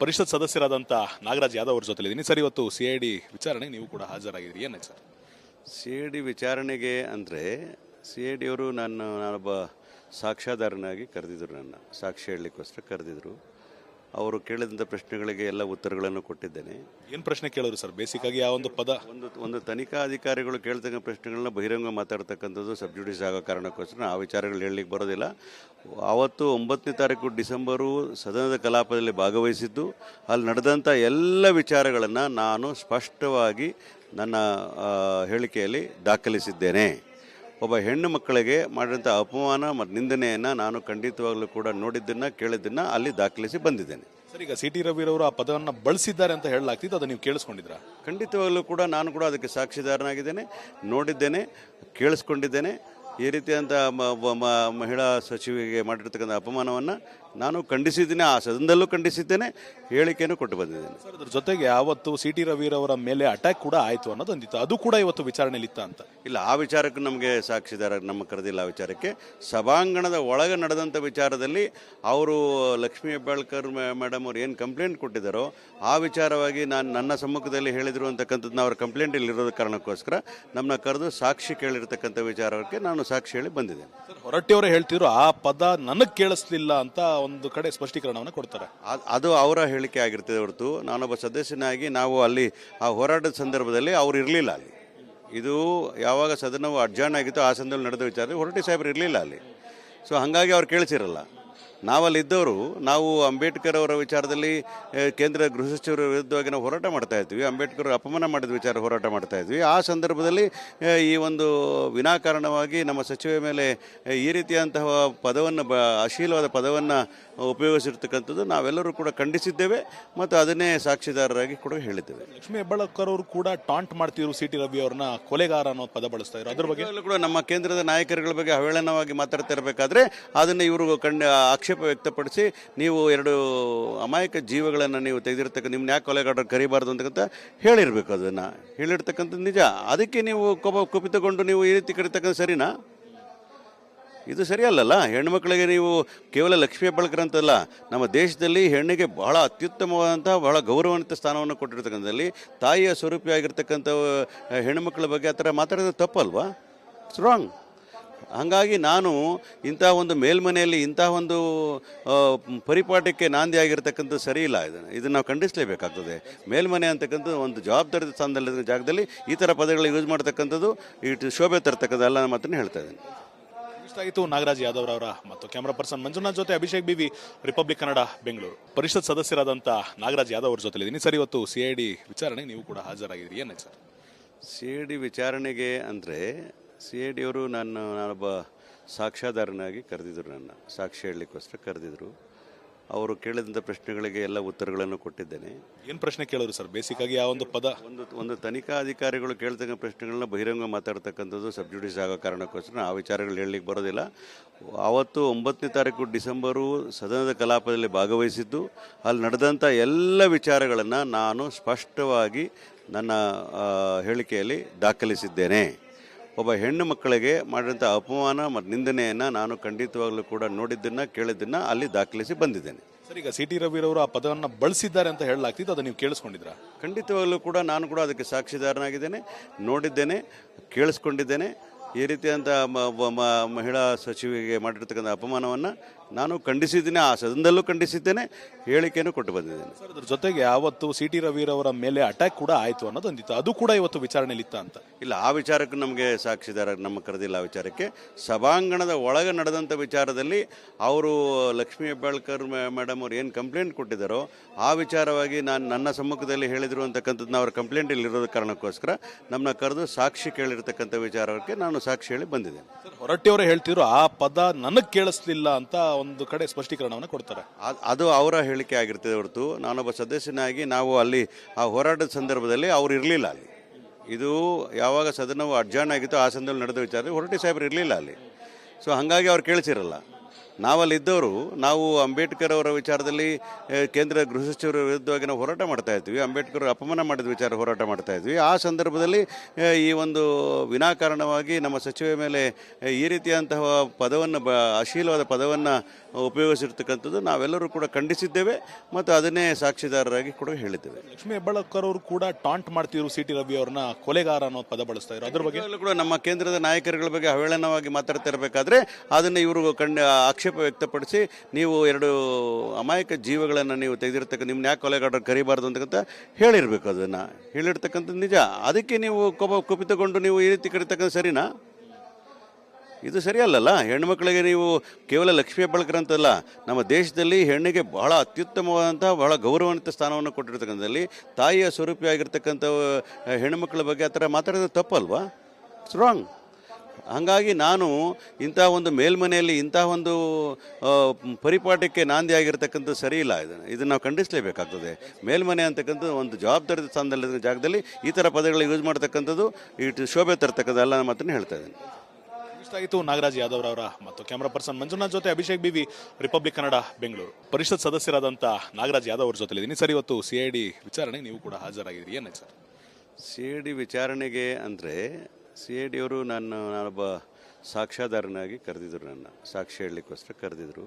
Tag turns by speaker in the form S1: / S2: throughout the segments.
S1: ಪರಿಷತ್ ಸದಸ್ಯರಾದಂಥ ನಾಗರಾಜ್ ಯಾದವ್ ಜೊತೆ ಇದ್ದೀನಿ ಸರ್, ಇವತ್ತು ಸಿ ಐ ಡಿ ವಿಚಾರಣೆಗೆ ನೀವು ಕೂಡ ಹಾಜರಾಗಿದ್ದೀರಿ. ಏನೇ ಸರ್?
S2: ಸಿ ಐ ಡಿ ವಿಚಾರಣೆಗೆ ಅಂದರೆ ಸಿ ಐ ಡಿಯವರು ನಾನು ನಾನೊಬ್ಬ ಸಾಕ್ಷ್ಯಾಧಾರನಾಗಿ ಕರೆದಿದ್ರು ನನ್ನ, ಸಾಕ್ಷಿ ಹೇಳಲಿಕ್ಕೋಸ್ಕರ ಕರೆದಿದ್ರು. ಅವರು ಕೇಳಿದಂಥ ಪ್ರಶ್ನೆಗಳಿಗೆ ಎಲ್ಲ ಉತ್ತರಗಳನ್ನು ಕೊಟ್ಟಿದ್ದೇನೆ.
S1: ಏನು ಪ್ರಶ್ನೆ ಕೇಳೋರು ಸರ್? ಬೇಸಿಕ್ ಆಗಿ ಯಾವ ಒಂದು ಪದ?
S2: ಒಂದು ಒಂದು ತನಿಖಾ ಅಧಿಕಾರಿಗಳು ಕೇಳ್ತಕ್ಕ ಪ್ರಶ್ನೆಗಳನ್ನ ಬಹಿರಂಗ ಮಾತಾಡ್ತಕ್ಕಂಥದ್ದು ಸಬ್ಜುಡಿಸ್ ಆಗೋ ಕಾರಣಕ್ಕೋಸ್ಕರ. ಆ ವಿಚಾರಗಳು ಹೇಳಲಿಕ್ಕೆ ಬರೋದಿಲ್ಲ. ಆವತ್ತು ಒಂಬತ್ತನೇ ತಾರೀಕು ಡಿಸೆಂಬರು ಸದನದ ಕಲಾಪದಲ್ಲಿ ಭಾಗವಹಿಸಿದ್ದು ಅಲ್ಲಿ ನಡೆದಂಥ ಎಲ್ಲ ವಿಚಾರಗಳನ್ನು ನಾನು ಸ್ಪಷ್ಟವಾಗಿ ನನ್ನ ಹೇಳಿಕೆಯಲ್ಲಿ ದಾಖಲಿಸಿದ್ದೇನೆ. ಒಬ್ಬ ಹೆಣ್ಣು ಮಕ್ಕಳಿಗೆ ಮಾಡಿದಂಥ ಅಪಮಾನ ಮತ್ತು ನಿಂದನೆಯನ್ನು ನಾನು ಖಂಡಿತವಾಗಲೂ ಕೂಡ ನೋಡಿದ್ದನ್ನು ಕೇಳಿದ್ದನ್ನು ಅಲ್ಲಿ ದಾಖಲಿಸಿ ಬಂದಿದ್ದೇನೆ.
S1: ಸರ್ ಈಗ ಸಿ ಟಿ ರವಿರವರು ಆ ಪದವನ್ನು ಬಳಸಿದ್ದಾರೆ ಅಂತ ಹೇಳಲಾಗ್ತಿತ್ತು ಅದನ್ನು ನೀವು ಕೇಳಿಸ್ಕೊಂಡಿದ್ರ
S2: ಖಂಡಿತವಾಗಲೂ ಕೂಡ ನಾನು ಕೂಡ ಅದಕ್ಕೆ ಸಾಕ್ಷಿದಾರನಾಗಿದ್ದೇನೆ ನೋಡಿದ್ದೇನೆ ಕೇಳಿಸ್ಕೊಂಡಿದ್ದೇನೆ. ಈ ರೀತಿಯಾದಂಥ ಮಹಿಳಾ ಸಚಿವಿಗೆ ಮಾಡಿರ್ತಕ್ಕಂಥ ಅಪಮಾನವನ್ನು ನಾನು ಖಂಡಿಸಿದ್ದೀನಿ ಆ ಸದನದಲ್ಲೂ ಖಂಡಿಸಿದ್ದೇನೆ ಹೇಳಿಕೆಯನ್ನು ಕೊಟ್ಟು ಬಂದಿದ್ದೇನೆ.
S1: ಸರ್ ಅದ್ರ ಜೊತೆಗೆ ಯಾವತ್ತು ಸಿ ಟಿ ರವಿರವರ ಮೇಲೆ ಅಟ್ಯಾಕ್ ಕೂಡ ಆಯಿತು ಅನ್ನೋದು ಅಂದಿತ್ತು. ಅದು ಕೂಡ ಇವತ್ತು ವಿಚಾರಣೆಯಲ್ಲಿತ್ತ ಅಂತ?
S2: ಇಲ್ಲ ಆ ವಿಚಾರಕ್ಕೆ ನಮಗೆ ಸಾಕ್ಷಿದಾರ ನಮ್ಮ ಕರೆದಿಲ್ಲ ಆ ವಿಚಾರಕ್ಕೆ. ಸಭಾಂಗಣದ ಒಳಗೆ ನಡೆದಂಥ ವಿಚಾರದಲ್ಲಿ ಅವರು ಲಕ್ಷ್ಮೀ ಹೆಬ್ಬಾಳ್ಕರ್ ಮೇಡಮ್ ಅವ್ರು ಏನು ಕಂಪ್ಲೇಂಟ್ ಕೊಟ್ಟಿದ್ದಾರೋ ಆ ವಿಚಾರವಾಗಿ ನಾನು ನನ್ನ ಸಮ್ಮುಖದಲ್ಲಿ ಹೇಳಿದ್ರು ಅಂತಕ್ಕಂಥದ್ದನ್ನ ಅವ್ರ ಕಂಪ್ಲೇಂಟ್ ಇರೋದ ಕಾರಣಕ್ಕೋಸ್ಕರ ನಮ್ಮನ್ನ ಕರೆದು ಸಾಕ್ಷಿ ಕೇಳಿರ್ತಕ್ಕಂಥ ವಿಚಾರಕ್ಕೆ ನಾನು ಸಾಕ್ಷಿ ಹೇಳಿ ಬಂದಿದ್ದೇನೆ.
S1: ಸರ್ ಹೊರಟ್ಟಿಯವರೇ ಹೇಳ್ತಿದ್ರು ಆ ಪದ ನನಗೆ ಕೇಳಿಸ್ಲಿಲ್ಲ ಅಂತ ಒಂದು ಕಡೆ ಸ್ಪಷ್ಟೀಕರಣವನ್ನು ಕೊಡ್ತಾರೆ.
S2: ಅದ್- ಅವರ ಹೇಳಿಕೆ ಆಗಿರ್ತದೆ ಹೊರತು, ನಾನೊಬ್ಬ ಸದಸ್ಯನಾಗಿ ನಾವು ಅಲ್ಲಿ ಆ ಹೋರಾಟದ ಸಂದರ್ಭದಲ್ಲಿ ಅವರು ಇರಲಿಲ್ಲ ಅಲ್ಲಿ. ಇದು ಯಾವಾಗ ಸದನವು ಅಡ್ಜಾರ್ನ್ ಆಗಿತ್ತು ಆ ಸಂದರ್ಭದಲ್ಲಿ ನಡೆದ ವಿಚಾರ ಹೊರಟಿ ಸಾಹೇಬ್ರು ಇರಲಿಲ್ಲ ಅಲ್ಲಿ. ಸೊ ಹಾಗಾಗಿ ಅವ್ರು ಕೇಳಿಸಿರಲ್ಲ. ನಾವಲ್ಲಿ ಇದ್ದವರು ನಾವು ಅಂಬೇಡ್ಕರ್ ಅವರ ವಿಚಾರದಲ್ಲಿ ಕೇಂದ್ರ ಗೃಹ ಸಚಿವರ ವಿರುದ್ಧವಾಗಿ ನಾವು ಹೋರಾಟ ಮಾಡ್ತಾ ಇದ್ವಿ. ಅಂಬೇಡ್ಕರ್ ಅಪಮಾನ ಮಾಡಿದ ವಿಚಾರ ಹೋರಾಟ ಮಾಡ್ತಾ ಇದ್ವಿ. ಆ ಸಂದರ್ಭದಲ್ಲಿ ಈ ಒಂದು ವಿನಾಕಾರಣವಾಗಿ ನಮ್ಮ ಸಚಿವೆ ಮೇಲೆ ಈ ರೀತಿಯಂತಹ ಪದವನ್ನು ಬ ಅಶೀಲವಾದ ಪದವನ್ನು ಉಪಯೋಗಿಸಿರ್ತಕ್ಕಂಥದ್ದು ನಾವೆಲ್ಲರೂ ಕೂಡ ಖಂಡಿಸಿದ್ದೇವೆ ಮತ್ತು ಅದನ್ನೇ ಸಾಕ್ಷಿದಾರರಾಗಿ ಕೂಡ ಹೇಳಿದ್ದೇವೆ.
S1: ಲಕ್ಷ್ಮೀ ಹೆಬ್ಬಾಳ್ಕರ್ ಅವರು ಕೂಡ ಟಾಂಟ್ ಮಾಡ್ತಿದ್ರು ಸಿ ಟಿ ರವಿ ಅವ್ರನ್ನ ಕೊಲೆಗಾರ ಅನ್ನೋ ಪದ ಬಳಸ್ತಾ ಇದ್ರು. ಅದ್ರ ಬಗ್ಗೆ?
S2: ಕೂಡ ನಮ್ಮ ಕೇಂದ್ರದ ನಾಯಕರುಗಳ ಬಗ್ಗೆ ಅವಹೇಳನವಾಗಿ ಮಾತಾಡ್ತಾ ಇರಬೇಕಾದ್ರೆ ಅದನ್ನು ಇವರು ಕಂಡ ಆಕ್ಷೇಪ ವ್ಯಕ್ತಪಡಿಸಿ ನೀವು ಎರಡು ಅಮಾಯಕ ಜೀವಗಳನ್ನು ನೀವು ತೆಗೆದಿರ್ತಕ್ಕ ನಿಮ್ಮನ್ನ ಯಾಕೆ ಕೊಲೆಗಾರರು ಕರಿಬಾರ್ದು ಅಂತಕ್ಕಂಥ ಹೇಳಿರ್ಬೇಕು ಅದನ್ನು. ಹೇಳಿರ್ತಕ್ಕಂಥದ್ದು ನಿಜ. ಅದಕ್ಕೆ ನೀವು ಕೋಪ ಕುಪಿತಗೊಂಡು ನೀವು ಈ ರೀತಿ ಕರಿತಕ್ಕಂಥ ಸರಿನಾ? ಇದು ಸರಿಯಲ್ಲಲ್ಲ. ಹೆಣ್ಮಕ್ಳಿಗೆ ನೀವು ಕೇವಲ ಲಕ್ಷ್ಮೀ ಹೆಬ್ಬಾಳ್ಕರ್ ಅಂತಲ್ಲ. ನಮ್ಮ ದೇಶದಲ್ಲಿ ಹೆಣ್ಣಿಗೆ ಬಹಳ ಅತ್ಯುತ್ತಮವಾದಂಥ, ಬಹಳ ಗೌರವಾನ್ವಿತ ಸ್ಥಾನವನ್ನು ಕೊಟ್ಟಿರ್ತಕ್ಕಂಥದ್ದಲ್ಲಿ ತಾಯಿಯ ಸ್ವರೂಪಿಯಾಗಿರ್ತಕ್ಕಂಥ ಹೆಣ್ಮಕ್ಳ ಬಗ್ಗೆ ಆ ಥರ ಮಾತಾಡೋದು ತಪ್ಪಲ್ವಾ? ಇಟ್ಸ್ ರಾಂಗ್ ಹಾಗಾಗಿ ನಾನು ಇಂಥ ಒಂದು ಮೇಲ್ಮನೆಯಲ್ಲಿ ಇಂಥ ಒಂದು ಪರಿಪಾಠಕ್ಕೆ ನಾಂದಿ ಆಗಿರ್ತಕ್ಕಂಥದ್ದು ಸರಿ ಇಲ್ಲ. ಇದನ್ನು ಇದನ್ನು ನಾವು ಖಂಡಿಸಲೇಬೇಕಾಗ್ತದೆ. ಮೇಲ್ಮನೆ ಅಂತಕ್ಕಂಥದ್ದು ಒಂದು ಜವಾಬ್ದಾರಿ ಸ್ಥಾನದಲ್ಲಿ ಜಾಗದಲ್ಲಿ ಈ ಥರ ಪದಗಳು ಯೂಸ್ ಮಾಡ್ತಕ್ಕಂಥದ್ದು ಇಟ್ಟು ಶೋಭೆ ತರ್ತಕ್ಕಂಥ ಅಲ್ಲ ಮಾತನ್ನು ಹೇಳ್ತಾ ಇದ್ದೀನಿ.
S1: ಇಷ್ಟ ಆಗಿತ್ತು ನಾಗರಾಜ್ ಯಾದವ್ ಅವರ ಮತ್ತು ಕ್ಯಾಮರಾ ಪರ್ಸನ್ ಮಂಜುನಾಥ್ ಜೊತೆ Abhishek B V Republic Kannada Bengaluru. ಪರಿಷತ್ ಸದಸ್ಯರಾದಂಥ ನಾಗರಾಜ್ ಯಾದವ್ ಅವ್ರ ಜೊತೆಲಿದ್ದೀನಿ. ಸರ್ ಇವತ್ತು ಸಿ ಐ ಡಿ ವಿಚಾರಣೆಗೆ ನೀವು ಕೂಡ ಹಾಜರಾಗಿದ್ದೀರಿ. ಏನಾಯ್ತು ಸರ್?
S2: ಸಿ ಐ ಡಿ ವಿಚಾರಣೆಗೆ ಅಂದರೆ ಸಿ ಐ ಡಿಯವರು ನನ್ನ ನಾನೊಬ್ಬ ಸಾಕ್ಷ್ಯಾಧಾರನಾಗಿ ಕರೆದಿದ್ರು ನನ್ನ ಸಾಕ್ಷಿ ಹೇಳಲಿಕ್ಕೋಸ್ಕರ ಕರೆದಿದ್ರು. ಅವರು ಕೇಳಿದಂಥ ಪ್ರಶ್ನೆಗಳಿಗೆ ಎಲ್ಲ ಉತ್ತರಗಳನ್ನು ಕೊಟ್ಟಿದ್ದೇನೆ.
S1: ಏನು ಪ್ರಶ್ನೆ ಕೇಳೋರು ಸರ್? ಬೇಸಿಕ್ ಆಗಿ ಯಾವ ಒಂದು ಪದ.
S2: ಒಂದು ಒಂದು ತನಿಖಾ ಅಧಿಕಾರಿಗಳು ಕೇಳ್ತಕ್ಕಂಥ ಪ್ರಶ್ನೆಗಳನ್ನ ಬಹಿರಂಗ ಮಾತಾಡ್ತಕ್ಕಂಥದ್ದು ಸಬ್ಜುಡಿಸ್ ಆಗೋ ಕಾರಣಕ್ಕೋಸ್ಕರ ಆ ವಿಚಾರಗಳು ಹೇಳಲಿಕ್ಕೆ ಬರೋದಿಲ್ಲ. ಆವತ್ತು ಒಂಬತ್ತನೇ ತಾರೀಕು ಡಿಸೆಂಬರು ಸದನದ ಕಲಾಪದಲ್ಲಿ ಭಾಗವಹಿಸಿದ್ದು ಅಲ್ಲಿ ನಡೆದಂಥ ಎಲ್ಲ ವಿಚಾರಗಳನ್ನು ನಾನು ಸ್ಪಷ್ಟವಾಗಿ ನನ್ನ ಹೇಳಿಕೆಯಲ್ಲಿ ದಾಖಲಿಸಿದ್ದೇನೆ. ಒಬ್ಬ ಹೆಣ್ಣು ಮಕ್ಕಳಿಗೆ ಮಾಡಿದಂಥ ಅಪಮಾನ ಮತ್ತು ನಿಂದನೆಯನ್ನು ನಾನು ಖಂಡಿತವಾಗಲೂ ಕೂಡ ನೋಡಿದ್ದನ್ನು ಕೇಳಿದ್ದನ್ನು ಅಲ್ಲಿ ದಾಖಲಿಸಿ ಬಂದಿದ್ದೇನೆ.
S1: ಸರ್ ಈಗ ಸಿ ಟಿ ರವಿರವರು ಆ ಪದವನ್ನು ಬಳಸಿದ್ದಾರೆ ಅಂತ ಹೇಳಲಾಗ್ತಿತ್ತು ಅದನ್ನು ನೀವು ಕೇಳಿಸ್ಕೊಂಡಿದ್ರಾ?
S2: ಖಂಡಿತವಾಗಲೂ ಕೂಡ ನಾನು ಕೂಡ ಅದಕ್ಕೆ ಸಾಕ್ಷಿದಾರನಾಗಿದ್ದೇನೆ ನೋಡಿದ್ದೇನೆ ಕೇಳಿಸ್ಕೊಂಡಿದ್ದೇನೆ. ಈ ರೀತಿಯಂಥ ಮ- ಮಹಿಳಾ ಸಚಿವಿಗೆ ಮಾಡಿರ್ತಕ್ಕಂಥ ಅಪಮಾನವನ್ನು ನಾನು ಖಂಡಿಸಿದ್ದೀನಿ ಆ ಸದನದಲ್ಲೂ ಖಂಡಿಸಿದ್ದೇನೆ ಹೇಳಿಕೆಯನ್ನು ಕೊಟ್ಟು ಬಂದಿದ್ದೇನೆ.
S1: ಸರ್ ಅದ್ರ ಜೊತೆಗೆ ಯಾವತ್ತು ಸಿ ಟಿ ರವಿರವರ ಮೇಲೆ ಅಟ್ಯಾಕ್ ಕೂಡ ಆಯಿತು ಅನ್ನೋದೊಂದಿತ್ತು ಅದು ಕೂಡ ಇವತ್ತು ವಿಚಾರಣೆಲಿತ್ತ ಅಂತ.
S2: ಇಲ್ಲ ಆ ವಿಚಾರಕ್ಕೆ ನಮಗೆ ಸಾಕ್ಷಿದಾರ ನಮ್ಮ ಕರೆದಿಲ್ಲ ಆ ವಿಚಾರಕ್ಕೆ. ಸಭಾಂಗಣದ ಒಳಗೆ ನಡೆದಂಥ ವಿಚಾರದಲ್ಲಿ ಅವರು ಲಕ್ಷ್ಮೀ ಹೆಬ್ಬಾಳ್ಕರ್ ಮೇಡಮ್ ಅವ್ರು ಏನು ಕಂಪ್ಲೇಂಟ್ ಕೊಟ್ಟಿದ್ದಾರೋ ಆ ವಿಚಾರವಾಗಿ ನಾನು ನನ್ನ ಸಮ್ಮುಖದಲ್ಲಿ ಹೇಳಿದ್ರು ಅವರ ಅವ್ರ ಕಂಪ್ಲೇಂಟ್ ಇರೋದ ಕಾರಣಕ್ಕೋಸ್ಕರ ನಮ್ಮನ್ನ ಕರೆದು ಸಾಕ್ಷಿ ಕೇಳಿರ್ತಕ್ಕಂಥ ವಿಚಾರಕ್ಕೆ ನಾನು ಸಾಕ್ಷಿ ಹೇಳಿ ಬಂದಿದ್ದೇನೆ
S1: ಹೊರಟ್ಟಿಯವರೇ ಹೇಳ್ತಿದ್ರು ಆ ಪದ ನನಗೆ ಕೇಳಿಸ್ಲಿಲ್ಲ ಅಂತ ಒಂದು ಕಡೆ ಸ್ಪಷ್ಟೀಕರಣವನ್ನು ಕೊಡ್ತಾರೆ.
S2: ಅದ್- ಅವರ ಹೇಳಿಕೆ ಆಗಿರ್ತದೆ ಹೊರತು, ನಾನೊಬ್ಬ ಸದಸ್ಯನಾಗಿ ನಾವು ಅಲ್ಲಿ ಆ ಹೋರಾಟದ ಸಂದರ್ಭದಲ್ಲಿ ಅವ್ರು ಇರಲಿಲ್ಲ ಅಲ್ಲಿ. ಇದು ಯಾವಾಗ ಸದನವು ಅಡ್ಜಾರ್ನ್ ಆಗಿತ್ತು ಆ ಸಂದರ್ಭದಲ್ಲಿ ನಡೆದ ವಿಚಾರ ಹೊರಟಿ ಸಾಹೇಬ್ರು ಇರಲಿಲ್ಲ ಅಲ್ಲಿ. ಸೊ ಹಾಗಾಗಿ ಅವ್ರು ಕೇಳಿಸಿರಲ್ಲ. ನಾವಲ್ಲಿ ಇದ್ದವರು ನಾವು ಅಂಬೇಡ್ಕರ್ ಅವರ ವಿಚಾರದಲ್ಲಿ ಕೇಂದ್ರ ಗೃಹ ಸಚಿವರ ವಿರುದ್ಧವಾಗಿ ನಾವು ಹೋರಾಟ ಮಾಡ್ತಾ ಇದ್ವಿ. ಅಂಬೇಡ್ಕರ್ ಅಪಮಾನ ಮಾಡಿದ ವಿಚಾರ ಹೋರಾಟ ಮಾಡ್ತಾ ಇದ್ವಿ. ಆ ಸಂದರ್ಭದಲ್ಲಿ ಈ ಒಂದು ವಿನಾಕಾರಣವಾಗಿ ನಮ್ಮ ಸಚಿವ ಮೇಲೆ ಈ ರೀತಿಯಂತಹ ಪದವನ್ನು ಬ, ಅಶೀಲವಾದ ಪದವನ್ನು ಉಪಯೋಗಿಸಿರ್ತಕ್ಕಂಥದ್ದು ನಾವೆಲ್ಲರೂ ಕೂಡ ಖಂಡಿಸಿದ್ದೇವೆ ಮತ್ತು ಅದನ್ನೇ ಸಾಕ್ಷಿದಾರರಾಗಿ ಕೂಡ ಹೇಳಿದ್ದೇವೆ.
S1: ಲಕ್ಷ್ಮೀ ಹೆಬ್ಬಾಳಕರ್ ಅವರು ಕೂಡ ಟಾಂಟ್ ಮಾಡ್ತಿದ್ರು ಸಿ ಟಿ ರವಿ ಅವ್ರನ್ನ ಕೊಲೆಗಾರ ಅನ್ನೋ ಪದ ಬಳಸ್ತಾ ಇದ್ರು. ಅದ್ರ ಬಗ್ಗೆ?
S2: ಕೂಡ ನಮ್ಮ ಕೇಂದ್ರದ ನಾಯಕರುಗಳ ಬಗ್ಗೆ ಅವಹೇಳನವಾಗಿ ಮಾತಾಡ್ತಾ ಇರಬೇಕಾದ್ರೆ ಅದನ್ನು ಇವರು ಕಂಡ ಆಕ್ಷೇಪ ವ್ಯಕ್ತಪಡಿಸಿ ನೀವು ಎರಡು ಅಮಾಯಕ ಜೀವಗಳನ್ನು ನೀವು ತೆಗೆದಿರ್ತಕ್ಕ ನಿಮ್ಮ ಯಾಕೆ ಕೊಲೆಗಾರರು ಕರಿಬಾರ್ದು ಅಂತಕ್ಕಂಥ ಹೇಳಿರ್ಬೇಕು ಅದನ್ನು. ಹೇಳಿರ್ತಕ್ಕಂಥದ್ದು ನಿಜ. ಅದಕ್ಕೆ ನೀವು ಕೋಪ ಕುಪಿತಗೊಂಡು ನೀವು ಈ ರೀತಿ ಕರಿತಕ್ಕಂಥ ಸರಿನಾ? ಇದು ಸರಿಯಲ್ಲಲ್ಲ? ಹೆಣ್ಮಕ್ಳಿಗೆ ನೀವು ಕೇವಲ ಲಕ್ಷ್ಮೀ ಹೆಬ್ಬಾಳ್ಕರ್ ಅಂತಲ್ಲ, ನಮ್ಮ ದೇಶದಲ್ಲಿ ಹೆಣ್ಣಿಗೆ ಬಹಳ ಅತ್ಯುತ್ತಮವಾದಂಥ, ಬಹಳ ಗೌರವಾನ್ವಿತ ಸ್ಥಾನವನ್ನು ಕೊಟ್ಟಿರ್ತಕ್ಕಂಥದ್ದಲ್ಲಿ ತಾಯಿಯ ಸ್ವರೂಪಿಯಾಗಿರ್ತಕ್ಕಂಥ ಹೆಣ್ಮಕ್ಳ ಬಗ್ಗೆ ಆ ಥರ ಮಾತಾಡೋದು ತಪ್ಪಲ್ವಾ? ಸ್ಟ್ರಾಂಗ್ ರಾಂಗ್ ಹಾಗಾಗಿ ನಾನು ಇಂಥ ಒಂದು ಮೇಲ್ಮನೆಯಲ್ಲಿ ಇಂಥ ಒಂದು ಪರಿಪಾಠಕ್ಕೆ ನಾಂದಿ ಆಗಿರ್ತಕ್ಕಂಥದ್ದು ಸರಿ ಇಲ್ಲ. ಇದನ್ನು ಇದನ್ನು ನಾವು ಖಂಡಿಸಲೇಬೇಕಾಗ್ತದೆ. ಮೇಲ್ಮನೆ ಅಂತಕ್ಕಂಥದ್ದು ಒಂದು ಜವಾಬ್ದಾರಿ ಸ್ಥಾನದಲ್ಲಿ ಜಾಗದಲ್ಲಿ ಈ ಥರ ಪದಗಳು ಯೂಸ್ ಮಾಡ್ತಕ್ಕಂಥದ್ದು ಇಟ್ಟು ಶೋಭೆ ತರ್ತಕ್ಕಂಥ ಎಲ್ಲ ಮಾತನ್ನು ಹೇಳ್ತಾ ಇದ್ದೇನೆ.
S1: ಇಷ್ಟ ಆಯಿತು ನಾಗರಾಜ್ ಯಾದವ್ ಅವರ ಮತ್ತು ಕ್ಯಾಮರಾ ಪರ್ಸನ್ ಮಂಜುನಾಥ್ ಜೊತೆ ಅಭಿಷೇಕ್ ಬಿವಿ, ರಿಪಬ್ಲಿಕ್ ಕನ್ನಡ, ಬೆಂಗಳೂರು. ಪರಿಷತ್ ಸದಸ್ಯರಾದಂಥ ನಾಗರಾಜ್ ಯಾದವ್ ಅವ್ರ ಜೊತೆ ಇದ್ದೀನಿ ಸರ್, ಇವತ್ತು ಸಿ ಐ ಡಿ ವಿಚಾರಣೆಗೆ ನೀವು ಕೂಡ ಹಾಜರಾಗಿದ್ದೀರಿ. ಏನೇ ಸರ್?
S2: ಸಿ ಐ ಡಿ ವಿಚಾರಣೆಗೆ ಅಂದರೆ ಸಿ ಐ ಡಿಯವರು ನಾನು ನಾನೊಬ್ಬ ಸಾಕ್ಷ್ಯಾಧಾರನಾಗಿ ಕರೆದಿದ್ರು ನನ್ನ, ಸಾಕ್ಷಿ ಹೇಳಲಿಕ್ಕೋಸ್ಕರ ಕರೆದಿದ್ರು.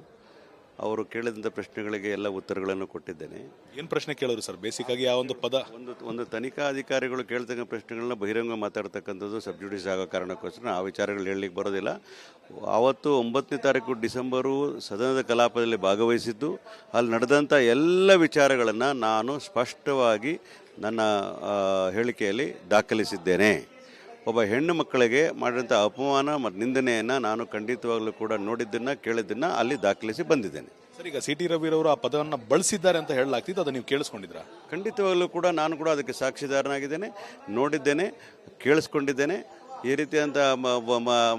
S2: ಅವರು ಕೇಳಿದಂಥ ಪ್ರಶ್ನೆಗಳಿಗೆ ಎಲ್ಲ ಉತ್ತರಗಳನ್ನು ಕೊಟ್ಟಿದ್ದೇನೆ.
S1: ಏನು ಪ್ರಶ್ನೆ ಕೇಳಿದ್ರು ಸರ್? ಬೇಸಿಕ್ ಆಗಿ ಆ ಒಂದು ಪದ?
S2: ಒಂದು ಒಂದು ತನಿಖಾ ಅಧಿಕಾರಿಗಳು ಕೇಳ್ತಕ್ಕ ಪ್ರಶ್ನೆಗಳನ್ನ ಬಹಿರಂಗ ಮಾತಾಡ್ತಕ್ಕಂಥದ್ದು ಸಬ್ಜುಡಿಸ್ ಆಗೋ ಕಾರಣಕ್ಕೋಸ್ಕರ ಆ ವಿಚಾರಗಳು ಹೇಳಲಿಕ್ಕೆ ಬರೋದಿಲ್ಲ. ಆವತ್ತು ಒಂಬತ್ತನೇ ತಾರೀಕು ಡಿಸೆಂಬರು ಸದನದ ಕಲಾಪದಲ್ಲಿ ಭಾಗವಹಿಸಿದ್ದು ಅಲ್ಲಿ ನಡೆದಂಥ ಎಲ್ಲ ವಿಚಾರಗಳನ್ನು ನಾನು ಸ್ಪಷ್ಟವಾಗಿ ನನ್ನ ಹೇಳಿಕೆಯಲ್ಲಿ ದಾಖಲಿಸಿದ್ದೇನೆ. ಒಬ್ಬ ಹೆಣ್ಣು ಮಕ್ಕಳಿಗೆ ಮಾಡಿದಂಥ ಅಪಮಾನ ಮತ್ತು ನಿಂದನೆಯನ್ನು ನಾನು ಖಂಡಿತವಾಗಲೂ ಕೂಡ ನೋಡಿದ್ದನ್ನು ಕೇಳಿದ್ದನ್ನು ಅಲ್ಲಿ ದಾಖಲಿಸಿ ಬಂದಿದ್ದೇನೆ.
S1: ಸರ್ ಈಗ ಸಿ ಟಿ ರವಿರವರು ಆ ಪದವನ್ನು ಬಳಸಿದ್ದಾರೆ ಅಂತ ಹೇಳಲಾಗ್ತಿತ್ತು ಅದನ್ನು ನೀವು ಕೇಳಿಸ್ಕೊಂಡಿದ್ರ
S2: ಖಂಡಿತವಾಗಲೂ ಕೂಡ ನಾನು ಕೂಡ ಅದಕ್ಕೆ ಸಾಕ್ಷಿದಾರನಾಗಿದ್ದೇನೆ ನೋಡಿದ್ದೇನೆ ಕೇಳಿಸ್ಕೊಂಡಿದ್ದೇನೆ. ಈ ರೀತಿಯಾದಂಥ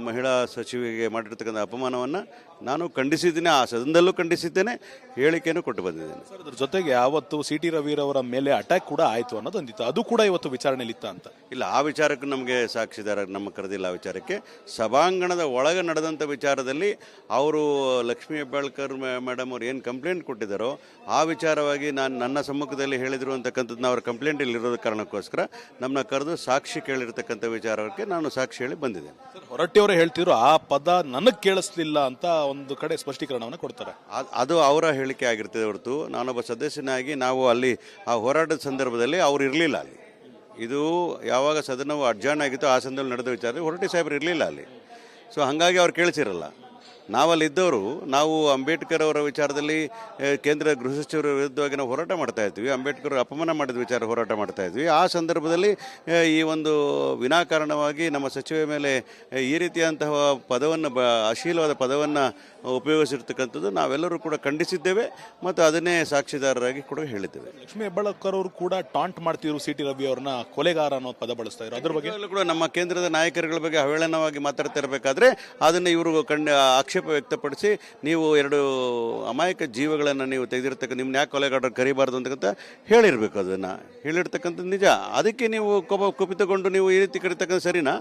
S2: ಮಹಿಳಾ ಸಚಿವಿಗೆ ಮಾಡಿರ್ತಕ್ಕಂಥ ಅಪಮಾನವನ್ನು ನಾನು ಖಂಡಿಸಿದ್ದೀನಿ ಆ ಸದನದಲ್ಲೂ ಖಂಡಿಸಿದ್ದೇನೆ ಹೇಳಿಕೆಯನ್ನು ಕೊಟ್ಟು ಬಂದಿದ್ದೇನೆ.
S1: ಸರ್ ಅದ್ರ ಜೊತೆಗೆ ಅವತ್ತು ಸಿ ಟಿ ರವಿರವರ ಮೇಲೆ ಅಟ್ಯಾಕ್ ಕೂಡ ಆಯಿತು ಅನ್ನೋದು ಒಂದಿತ್ತು ಅದು ಕೂಡ ಇವತ್ತು ವಿಚಾರಣೆಯಲ್ಲಿ ಇತ್ತ ಅಂತ?
S2: ಇಲ್ಲ ಆ ವಿಚಾರಕ್ಕೆ ನಮಗೆ ಸಾಕ್ಷಿದಾರ ನಮ್ಮ ಕರೆದಿಲ್ಲ ಆ ವಿಚಾರಕ್ಕೆ. ಸಭಾಂಗಣದ ಒಳಗೆ ನಡೆದಂಥ ವಿಚಾರದಲ್ಲಿ ಅವರು ಲಕ್ಷ್ಮೀ ಹೆಬ್ಬಾಳ್ಕರ್ ಮೇಡಮ್ ಅವ್ರು ಏನು ಕಂಪ್ಲೇಂಟ್ ಕೊಟ್ಟಿದ್ದಾರೋ ಆ ವಿಚಾರವಾಗಿ ನಾನು ನನ್ನ ಸಮ್ಮುಖದಲ್ಲಿ ಹೇಳಿದ್ರು ಅಂತಕ್ಕಂಥದ್ದು ಅವರ ಕಂಪ್ಲೇಂಟ್ ಇಲ್ಲಿರೋದ ಕಾರಣಕ್ಕೋಸ್ಕರ ನಮ್ಮನ್ನ ಕರೆದು ಸಾಕ್ಷಿ ಕೇಳಿರ್ತಕ್ಕಂಥ ವಿಚಾರಕ್ಕೆ ನಾನು ಸಾಕ್ಷಿ ಹೇಳಿ ಬಂದಿದ್ದೇನೆ.
S1: ಸರ್ ಹೊರಟ್ಟಿಯವರೇ ಹೇಳ್ತಿದ್ರು ಆ ಪದ ನನಗೆ ಕೇಳಿಸ್ಲಿಲ್ಲ ಅಂತ ಒಂದು ಕಡೆ ಸ್ಪಷ್ಟೀಕರಣವನ್ನು ಕೊಡ್ತಾರೆ.
S2: ಅದ್- ಅವರ ಹೇಳಿಕೆ ಆಗಿರ್ತದೆ ಹೊರತು. ನಾನೊಬ್ಬ ಸದಸ್ಯನಾಗಿ ನಾವು ಅಲ್ಲಿ ಆ ಹೋರಾಟದ ಸಂದರ್ಭದಲ್ಲಿ ಅವ್ರು ಇರಲಿಲ್ಲ ಅಲ್ಲಿ. ಇದು ಯಾವಾಗ ಸದನವು ಅಡ್ಜಾರ್ನ್ ಆಗಿತ್ತು ಆ ಸಂದರ್ಭದಲ್ಲಿ ನಡೆದ ವಿಚಾರ ಹೊರಟಿ ಸಾಹೇಬ್ರು ಇರಲಿಲ್ಲ ಅಲ್ಲಿ. ಸೊ ಹಾಗಾಗಿ ಅವ್ರು ಕೇಳಿಸಿರಲ್ಲ. ನಾವಲ್ಲಿ ಇದ್ದವರು ನಾವು ಅಂಬೇಡ್ಕರ್ ಅವರ ವಿಚಾರದಲ್ಲಿ ಕೇಂದ್ರ ಗೃಹ ಸಚಿವರ ವಿರುದ್ಧವಾಗಿ ನಾವು ಹೋರಾಟ ಮಾಡ್ತಾ ಇದ್ವಿ. ಅಂಬೇಡ್ಕರ್ ಅಪಮಾನ ಮಾಡಿದ ವಿಚಾರ ಹೋರಾಟ ಮಾಡ್ತಾ ಇದ್ವಿ. ಆ ಸಂದರ್ಭದಲ್ಲಿ ಈ ಒಂದು ವಿನಾಕಾರಣವಾಗಿ ನಮ್ಮ ಸಚಿವ ಮೇಲೆ ಈ ರೀತಿಯಂತಹ ಪದವನ್ನು ಬ ಅಶೀಲವಾದ ಪದವನ್ನು ಉಪಯೋಗಿಸಿರ್ತಕ್ಕಂಥದ್ದು ನಾವೆಲ್ಲರೂ ಕೂಡ ಖಂಡಿಸಿದ್ದೇವೆ ಮತ್ತು ಅದನ್ನೇ ಸಾಕ್ಷಿದಾರರಾಗಿ ಕೂಡ ಹೇಳಿದ್ದೇವೆ.
S1: ಲಕ್ಷ್ಮೀ ಹೆಬ್ಬಾಳ್ಕರ್ ಅವರು ಕೂಡ ಟಾಂಟ್ ಮಾಡ್ತಿದ್ರು ಸಿ ಟಿ ರವಿ ಅವ್ರನ್ನ ಕೊಲೆಗಾರ ಅನ್ನೋ ಪದ ಬಳಸ್ತಾ ಇದ್ರು. ಅದ್ರ ಬಗ್ಗೆ?
S2: ಕೂಡ ನಮ್ಮ ಕೇಂದ್ರದ ನಾಯಕರುಗಳ ಬಗ್ಗೆ ಅವಹೇಳನವಾಗಿ ಮಾತಾಡ್ತಾ ಇರಬೇಕಾದ್ರೆ ಅದನ್ನು ಇವರು ಕಂಡು ಆಕ್ಷೇಪ ವ್ಯಕ್ತಪಡಿಸಿ ನೀವು ಎರಡು ಅಮಾಯಕ ಜೀವಗಳನ್ನು ನೀವು ತೆಗೆದಿರ್ತಕ್ಕ ನಿಮ್ಮನ್ನ ಯಾಕೆ ಕೊಲೆಗಾರರು ಕರಿಬಾರ್ದು ಅಂತಕ್ಕಂಥ ಹೇಳಿರ್ಬೇಕು ಅದನ್ನು. ಹೇಳಿರ್ತಕ್ಕಂಥದ್ದು ನಿಜ. ಅದಕ್ಕೆ ನೀವು ಕೋಪ ಕುಪಿತಗೊಂಡು ನೀವು ಈ ರೀತಿ ಕರಿತಕ್ಕಂಥ ಸರಿನಾ?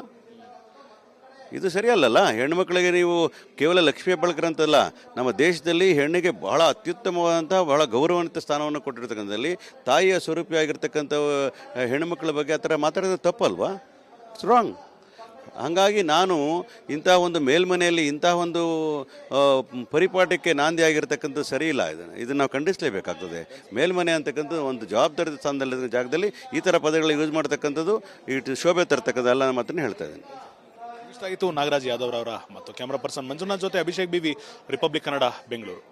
S2: ಇದು ಸರಿಯಲ್ಲಲ್ಲ. ಹೆಣ್ಮಕ್ಳಿಗೆ ನೀವು ಕೇವಲ ಲಕ್ಷ್ಮೀ ಹೆಬ್ಬಾಳ್ಕರ್ ಅಂತಲ್ಲ. ನಮ್ಮ ದೇಶದಲ್ಲಿ ಹೆಣ್ಣಿಗೆ ಬಹಳ ಅತ್ಯುತ್ತಮವಾದಂಥ ಬಹಳ ಗೌರವಾನ್ವಿತ ಸ್ಥಾನವನ್ನು ಕೊಟ್ಟಿರ್ತಕ್ಕಂಥದ್ದಲ್ಲಿ ತಾಯಿಯ ಸ್ವರೂಪಿಯಾಗಿರ್ತಕ್ಕಂಥ ಹೆಣ್ಮಕ್ಳ ಬಗ್ಗೆ ಆ ಥರ ಮಾತಾಡೋದು ತಪ್ಪಲ್ವಾ? ಇಟ್ಸ್ ರಾಂಗ್ ಹಾಗಾಗಿ ನಾನು ಇಂಥ ಒಂದು ಮೇಲ್ಮನೆಯಲ್ಲಿ ಇಂಥ ಒಂದು ಪರಿಪಾಠಕ್ಕೆ ನಾಂದಿ ಆಗಿರತಕ್ಕಂಥ ಸರಿ ಇಲ್ಲ. ಇದನ್ನು ಇದನ್ನು ನಾವು ಖಂಡಿಸಲೇಬೇಕಾಗ್ತದೆ. ಮೇಲ್ಮನೆ ಅಂತಕ್ಕಂಥದ್ದು ಒಂದು ಜವಾಬ್ದಾರಿ ಸ್ಥಾನದಲ್ಲಿ ಜಾಗದಲ್ಲಿ ಈ ಥರ ಪದಗಳು ಯೂಸ್ ಮಾಡ್ತಕ್ಕಂಥದ್ದು ಇಟ್ಟು ಶೋಭೆ ತರ್ತಕ್ಕಂಥದ್ದಲ್ಲ ಮಾತನ್ನು ಹೇಳ್ತಾ ಇದ್ದೀನಿ.
S1: ಇಷ್ಟ ಆಯಿತು ನಾಗರಾಜ್ ಯಾದವ್ ಅವರ ಮತ್ತು ಕ್ಯಾಮರಾ ಪರ್ಸನ್ ಮಂಜುನಾಥ್ ಜೊತೆ Abhishek B V, Republic Kannada, Bengaluru.